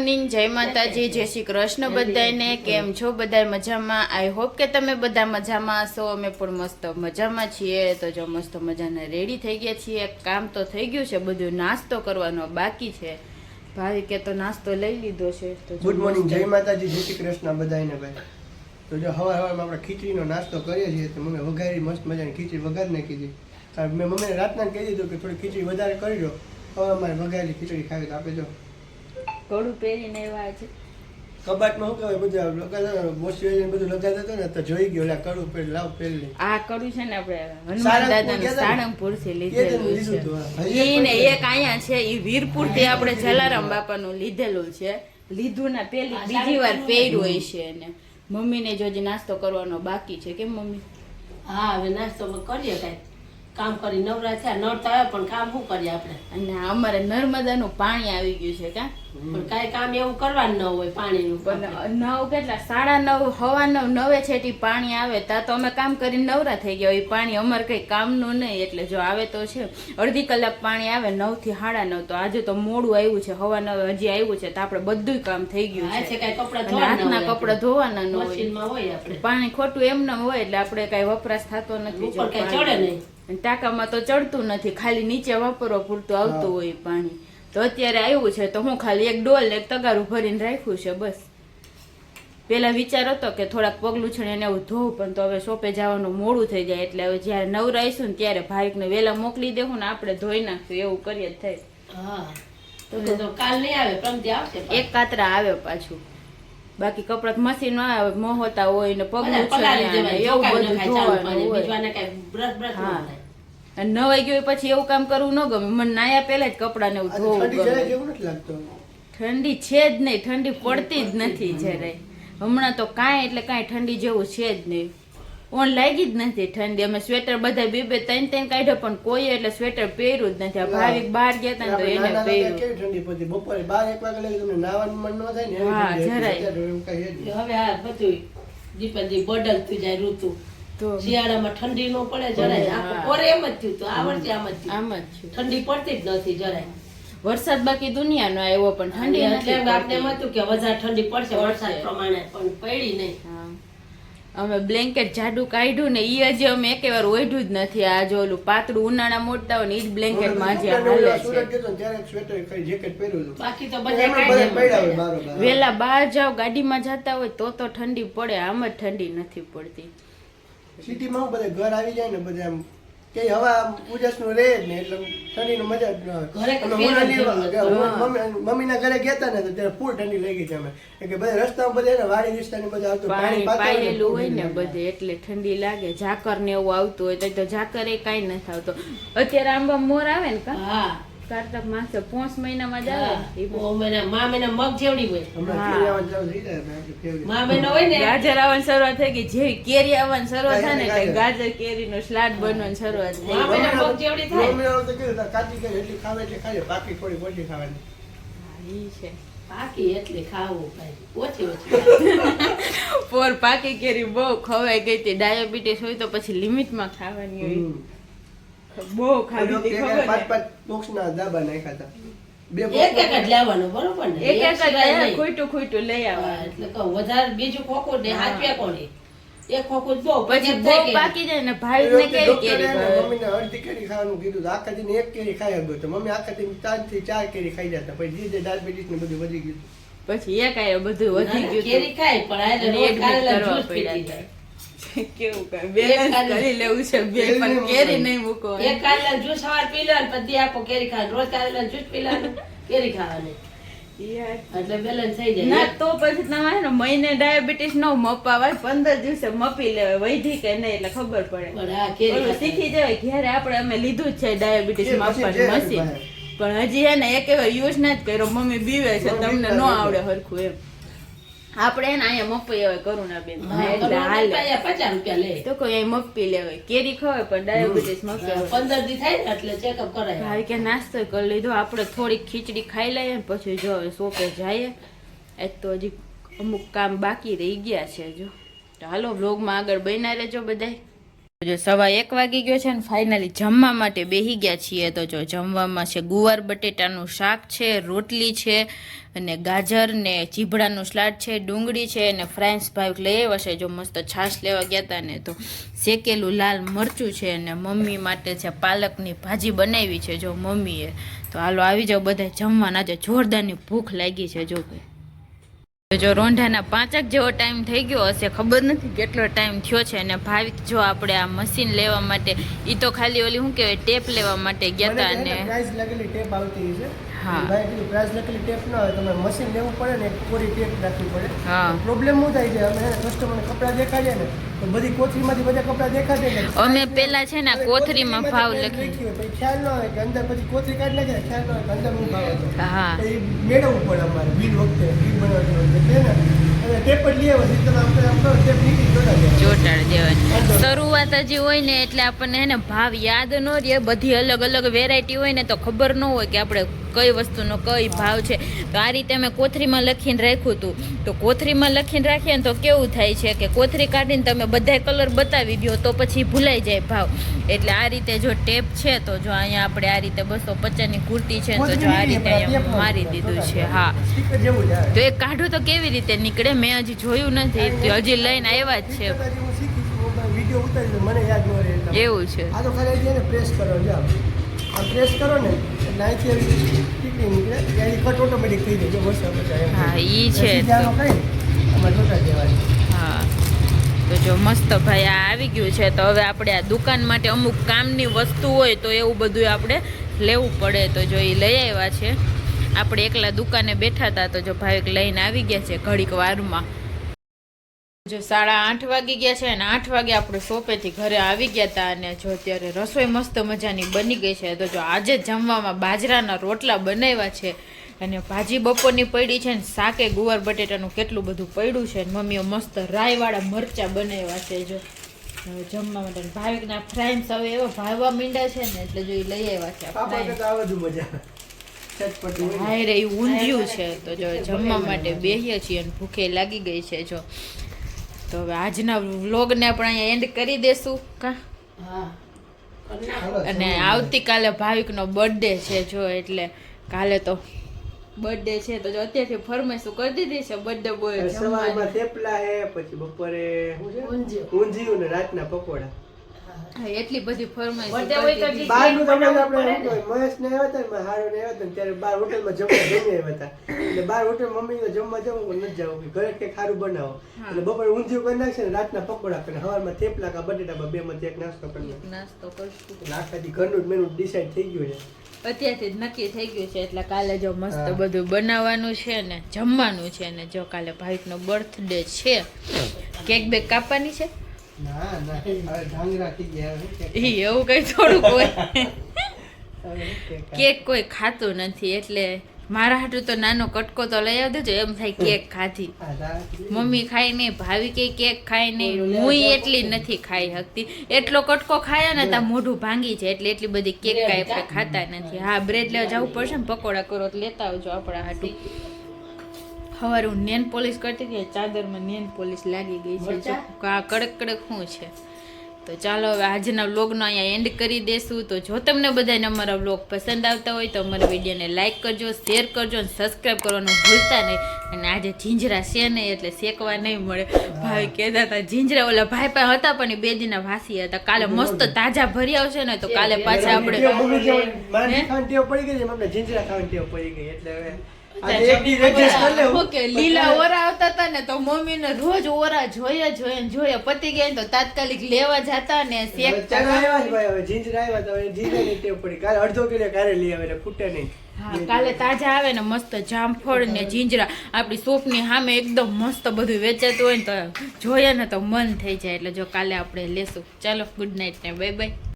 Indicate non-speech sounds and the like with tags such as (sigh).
Morning જય માતાજી જય શ્રી કૃષ્ણ બધાને કેમ છો બધા મજામાં? આઈ હોપ કે તમે બધા મજામાં હશો. અમે પણ મસ્ત મજામાં છીએ. તો જો મસ્ત મજાના રેડી થઈ ગયા છીએ. કામ તો થઈ ગયું છે. બધું નાસ્તો કરવાનો બાકી છે. ભાઈ કે તો નાસ્તો લઈ લીધો છે. તો ગુડ મોર્નિંગ જય માતાજી જય શ્રી કૃષ્ણ બધાને ભાઈ. તો જો હવા હવામાં આપણે ખીચડીનો નાસ્તો કરીએ છીએ તો મમ્મી વઘારી મસ્ત મજાની ખીચડી વઘારી નાખી હતી મેં મમ્મીને રાતના કહી દીધું કે થોડી ખીચડી વધારે કરી દો. હવે અમારે વઘારેલી ખીચડી ખાવી તો આપણે જો કડું પહેરીને આવ્યા છે. કબાટમાં શું કહેવાય? બધું લગાડતા મોસી બધું લગાડતા હતો ને તો જોઈ ગયો એટલે કડું પેલી લાવ પેલી આ કડું છે ને આપણે હનુમાન દાદાનું? સાળંગપુરથી લીધેલું છે. એક અહીંયા છે એ વીરપુરથી આપણે જલારામ બાપાનું લીધેલું છે. લીધું ના પેલી બીજી વાર પહેર્યું હોય છે એને. મમ્મીને જો નાસ્તો કરવાનો બાકી છે કેમ મમ્મી? હા હવે નાસ્તો કરીએ કઈ. કામ કરી નવરા થયા નડતા આવે પણ કામ શું કરીએ આપણે? અને અમારે નર્મદાનું પાણી આવી ગયું છે કા? પણ કાંઈ કામ એવું કરવાનું ન હોય પાણીનું. પણ નવ કેટલા? સાડા નવ હવા નવ નવે છેટી પાણી આવે તા તો અમે કામ કરીને નવરા થઈ ગયા હોય. પાણી અમારે કઈ કામનું નહીં એટલે જો આવે તો છે. અડધી કલાક પાણી આવે નવથી સાડા નવ તો આજે તો મોડું આવ્યું છે હવા નવ હજી આવ્યું છે તો આપણે બધું કામ થઈ ગયું છે. છે કાંઈ કપડાં હાથના કપડા ધોવાના ન હોય. પાણી ખોટું એમ ન હોય એટલે આપણે કઈ વપરાશ થતો નથી. ચડે નહીં. ટાંકામાં તો ચડતું નથી ખાલી નીચે વાપરવા પૂરતું આવતું હોય પાણી. તો અત્યારે આવ્યું છે તો હું ખાલી એક ડોલ એક તગારું ભરીને રાખ્યું છે બસ. પેલા વિચાર હતો કે થોડાક પગલું છે એને એવું ધોવું પણ તો હવે શોપે જવાનું મોડું થઈ જાય એટલે હવે જ્યારે નવરાઈશું ને ત્યારે ભાઈકને વહેલા મોકલી દેવું ને આપણે ધોઈ નાખશું એવું કરીએ જ થાય. હા. તો તો કાલ આવે એક કાતરા આવે પાછું. બાકી કપડા મશીન આવે મોહતા હોય ને પગલું છે એવું બધું ધોવાનું હોય. ન. અને નવાઈ ગયું પછી એવું કામ કરવું ન ગમે. મને નાયા પહેલા જ કપડાં ને ધોવું ઠંડી ગમે. છે જ નહીં. ઠંડી પડતી જ નથી જરાય હમણાં તો કાંઈ એટલે કાંઈ ઠંડી જેવું છે જ નહીં. ઓન લાગી જ નથી ઠંડી. અમે સ્વેટર બધા બે બે ત્રણ ત્રણ કાઢ્યો પણ કોઈ એટલે સ્વેટર પહેર્યું જ નથી. આ ભાવિક બહાર ગયા હતા તો એને પહેર્યું. ઠંડી પડતી? બપોરે બાર એક વાગે લઈ તમને નાવાનું મન ન થાય ને હા, જરાય. હવે આ બધું દીપાજી બદલતું જાય ઋતુ. તો શિયાળામાં ઠંડી નો પડે જરાય. આખું એમ જ થયું હતું. આ વર્ષે આમ જ આમ જ ઠંડી પડતી જ નથી જરાય. વરસાદ બાકી દુનિયાનો આવ્યો પણ ઠંડી એટલે આપણે એમ હતું કે વધારે ઠંડી પડશે. વરસાદ પ્રમાણે પણ પડી નહીં. અમે બ્લેન્કેટ જાડું કાઢ્યું ને એ હજી અમે એક વાર ઓઢ્યું જ નથી. આ જો ઓલું પાતળું ઉનાળા મોડતા હોય ને એ જ બ્લેન્કેટમાં હજી સુરત હાલે છે. બાકી તો બધા. વેલા બહાર જાવ ગાડીમાં જતા હોય તો તો ઠંડી પડે. આમ જ ઠંડી નથી પડતી. સિટીમાં હું બધા ઘર આવી જાય ને બધા એમ કે હવા ઉજાસનું રહે જ ને એટલે ઠંડીનો મજા જ ન આવે. ઘરે મમ્મીના ગયા ને તો ત્યારે ફૂલ ઠંડી લાગી છે અમે. કે બધા રસ્તામાં બધા ને વાડી વિસ્તારની બધા આવતું પાણી પાતા હોય ને પાયેલું હોય ને બધે એટલે ઠંડી લાગે. ઝાકર ને એવું આવતું હોય તો તો ઝાકર એ કાંઈ નથી આવતો. અત્યારે આંબા મોર આવે ને કા? હા. કારતક માસ પોંચ મહિનામાં જ આવે? મહિના. મા મહિના મગ જેવડી હોય. મા મહિના હોય ને. ગાજર આવવાની શરૂઆત થઈ ગઈ. જેવી કેરી આવવાની શરૂઆત થાય ને એટલે ગાજર. કેરીનો સ્લાડ બનવાની શરૂઆત થઈ મા મહિના મગ જેવડી થાય. તો કાચી કેરી એટલી ખાવે એટલી ખાઈએ, બાકી થોડી ઓછી ખાવાની. હા, ઈ છે. પાકી એટલે ખાવું ભાઈ. ઓછી ઓછી (laughs) પોર પાકી કેરી બહુ ખવાઈ ગઈ હતી. ડાયાબિટીસ હોય તો પછી લિમિટમાં ખાવાની હોય. બહુ ખાધી એક ખબર પાંચ ને? પાંચ બોક્સના ડાબા નાખ્યા હતા એક એક જ લેવાનું બરોબર ને એક એક જ સિવાય આયા, નહીં. ખોટું ખોટું લઈ આવવાનું એટલે કહું વધારે બીજું ખોખું ને હા. હાચવે કોની એક ખોખું બહુ પછી બહુ પાકી જાય ને ભાઈ ને વખતે કેરી એને મમ્મીને અડધી કેરી ખાવાનું કીધું આખા દિન એક કેરી ખાઈ ગયો તો મમ્મી આખા દીને ચારથી ચાર કેરી ખાઈ જતા પછી ધીરે ડાયાબિટીસ ને બધું વધી ગયું પછી એક આયો બધું વધી ગયું કેરી ખાય પણ આ કરવા પડ્યા. કેવું કઈ? બેલેન્સ કરી લેવું છે બે પણ કેરી નહીં મૂકવાની. એક કારેલા જ્યુસ સવાર પી લે પછી આખો કેરી ખાય રોજ કારેલા જ્યુસ પી લેવાનું કેરી ખાવાની. એટલે બેલેન્સ થઈ જાય. ના તો પછી તમારે મહિને ડાયાબિટીસ નો મપાવાય પંદર દિવસે મપી લેવાય વૈધી કે નહીં એટલે ખબર પડે. કેરી શીખી જવાય ઘેરે આપણે અમે લીધું જ છે ડાયાબિટીસ માપવાની મશીન. પણ હજી હે ને એક એવા યુઝ ના જ કર્યો મમ્મી બીવે છે તમને ન આવડે હરખું એમ. આપણે એને અહીંયા મપાઈ હવે કરુણાબેન ના બેન કરોડ પચાસ રૂપિયા લે. તો કોઈ અહીં મપી લેવાય કેરી ખવાય પણ ડાયાબિટીસ મફી પંદર દી થાય ને એટલે ચેકઅપ કરાય. ભાઈ કે નાસ્તો કરી લીધો. આપણે થોડીક ખીચડી ખાઈ લઈએ ને પછી જો હવે શોપે જઈએ. એ તો હજી અમુક કામ બાકી રહી ગયા છે જો તો હાલો વ્લોગમાં આગળ બન્યા રહેજો બધાય. જો સવા એક વાગી ગયો છે ને ફાઇનલી જમવા માટે બેહી ગયા છીએ, તો જો જમવામાં છે ગુવાર બટેટાનું શાક છે, રોટલી છે અને ગાજર ને ચીભડાનું સલાડ છે, ડુંગળી છે અને ફ્રાઈન્સ ભાઈ લઈ આવ્યા છે. જો મસ્ત છાશ લેવા ગયા હતા ને, તો શેકેલું લાલ મરચું છે અને મમ્મી માટે છે પાલકની ભાજી બનાવી છે જો મમ્મીએ. તો હાલો આવી જાઓ બધા જમવાના. આજે જોરદારની ભૂખ લાગી છે જો ભાઈ જો રોંઢાના પાંચક જેવો ટાઈમ થઈ ગયો હશે ખબર નથી કેટલો ટાઈમ થયો છે અને ભાવિક જો આપણે આ મશીન લેવા માટે એ તો ખાલી ઓલી શું કહેવાય ટેપ લેવા માટે ગયા હતા અને પ્રાઇસ લખેલી ટેપ આવતી છે હા. ભાઈ કીધું પ્રાઇસ લખેલી ટેપ ના હોય તમારે મશીન લેવું પડે ને એક કોરી ટેપ રાખવી પડે. હા. પ્રોબ્લેમ શું થાય છે? અમે કસ્ટમરને કપડાં દેખાડીએ ને બધી કોથળીમાંથી બધા કપડાં દેખાશે ને અમે પેલા છે ને કોથળીમાં ભાવ લખી પછી ખ્યાલ ન હોય કે અંદર પછી કોથળી કાઢી નાખે ખ્યાલ ન હોય કે અંદર હું ભાવ હતો. હા. એ મેળવવું પડે અમારે બિલ વખતે બિલ બનાવતી વખતે ને? ચોટાડી દેવાની શરૂઆત હજી હોય ને એટલે આપણને હે ને ભાવ યાદ ન રહે બધી અલગ અલગ વેરાયટી હોય ને તો ખબર ન હોય કે આપણે કઈ વસ્તુનો કઈ ભાવ છે. તો આ રીતે મેં કોથરીમાં લખીને રાખ્યું હતું. તો કોથરીમાં લખીને રાખીએ ને તો કેવું થાય છે કે કોથરી કાઢીને તમે બધાય કલર બતાવી દો તો પછી ભૂલાઈ જાય ભાવ. એટલે આ રીતે જો ટેપ છે તો જો અહીંયા આપણે આ રીતે બસો પચાસની કુર્તી છે તો જો આ રીતે અહીંયા મારી દીધું છે. હા. તો એ કાઢું તો કેવી રીતે નીકળે મેં હજી જોયું નથી. હજી લઈને આવ્યા જ છે. એવું છે. આ તો ખાલી એને પ્રેસ કરો જો. આમ પ્રેસ કરો ને એટલે અહીંથી આવી ટીકડી નીકળે. ત્યાંથી કટ ઓટોમેટિક થઈ જાય જો બસ હવે તો એમ. હા, ઈ છે હા. તો જો મસ્ત ભાઈ આ આવી ગયું છે. તો હવે આપણે આ દુકાન માટે અમુક કામની વસ્તુ હોય તો એવું બધું આપણે લેવું પડે. તો જો એ લઈ આવ્યા છે. આપણે એકલા દુકાને બેઠા હતા તો જો ભાઈ લઈને આવી ગયા છે ઘડીક વારમાં. જો સાડા આઠ વાગી ગયા છે અને આઠ વાગે આપણે સોપેથી ઘરે આવી ગયા હતા અને જો અત્યારે રસોઈ મસ્ત મજાની બની ગઈ છે. તો જો આજે જમવામાં બાજરાના રોટલા બનાવ્યા છે અને ભાજી બપોરની પડી છે ને શાકે, ગુવાર, બટેટાનું કેટલું બધું પડ્યું છે ને મમ્મીઓ મસ્ત રાયવાળા મરચા બનાવ્યા છે જો. જમવા માટે ભાવિકના ફ્રાઈમ્સ હવે એવા ભાવવા મીંડા છે ને એટલે જો એ લઈ આવ્યા છે. હોય રે ઊંધિયું છે તો જો જમવા માટે બેહીએ છીએ અને ભૂખે લાગી ગઈ છે જો. તો હવે આજના વ્લોગને આપણે અહીંયા એન્ડ કરી દેશું કા? અને આવતીકાલે ભાવિકનો બર્થડે છે જો એટલે કાલે તો બર્થડે છે. તો જો અત્યારથી ફરમાઈશું કરી દીધી છે બર્થડે બોય સવારમાં થેપલા હે પછી બપોરે. ઊંધિયું ને રાતના પકોડા. એટલી બધી ફરમાઈશ Birthday નું તમે આપણે ને. મહેશ ને આવ્યા હતા ને હારો ને આવ્યા હતા ત્યારે બાર હોટલમાં જમવા જમી આવ્યા હતા. એટલે બાર હોટલ મમ્મી જમવા જવું પણ નથી જવું. ઘરે કંઈક સારું બનાવો. એટલે બપોરે ઊંધિયું કરી નાખશે ને રાતના પકોડા કરીને સવારમાં થેપલા કા બટેટા બે માંથી એક નાસ્તો કરી નાખે નાસ્તો કરશું. આખાથી ઘરનું જ મેનુ ડિસાઈડ થઈ ગયું છે. અત્યારથી જ નક્કી થઈ ગયું છે. એટલે કાલે જો મસ્ત બધું બનાવવાનું છે ને જમવાનું છે ને જો કાલે ભાઈનો બર્થડે છે. કેક બેક કાપવાની છે? એવું કઈ થોડું હોય. હવે શું કે- કેક કોઈ ખાતું નથી એટલે મારા હાટું તો નાનો કટકો તો લઈ આવજો દેજો એમ થાય કેક ખાધી. મમ્મી ખાય નહીં ભાવી કે કેક ખાય નહીં. હું એટલી નથી ખાઈ શકતી. એટલો કટકો ખાયા ને ત્યાં મોઢું ભાંગી જાય એટલે એટલી બધી કેક કાંઈ આપણે ખાતા નથી. હા બ્રેડ લેવા જવું પડશે ને પકોડા કરો તો લેતા આવજો આપણા હાટું. સવારે હું નેન પોલિશ કરતી હતી ચાદરમાં નેન પોલિશ લાગી ગઈ છે. આ કડક કડક શું છે? તો ચાલો હવે આજના વ્લોગનો અહીંયા એન્ડ કરી દેશું. તો જો તમને બધાને અમારા વ્લોગ પસંદ આવતા હોય તો અમારા વિડીયોને લાઇક કરજો શેર કરજો અને સબસ્ક્રાઈબ કરવાનું ભૂલતા નહીં. અને આજે ઝીંજરા છે નહીં એટલે શેકવા નહીં મળે. ભાઈ કહેતા હતા જીંજરા ઓલા ભાઈ પાસે હતા પણ એ બે દિના વાસી હતા. કાલે મસ્ત તાજા ભરી આવશે ને તો કાલે પાછા આપણે પડી ગઈ અમને ખાવાની ટેવ પડી ગઈ. એટલે ઓકે લીલા ઓરા આવતા હતા ને તો મમ્મીને રોજ ઓરા જોયા જોઈએ ને જોયા. પતી ગયા તો તાત્કાલિક લેવા જતા ને કાલે અડધો કિલો કારે લઈ આવે એટલે નહીં. કાલે તાજા આવે ને મસ્ત જામફળ ને જીંજરા. આપણી શોપની સામે એકદમ મસ્ત બધું વેચાતું હોય ને તો જોઈએ ને તો મન થઈ જાય. એટલે જો કાલે આપણે લેશું. ચાલો ગુડ નાઇટ ને બાય બાય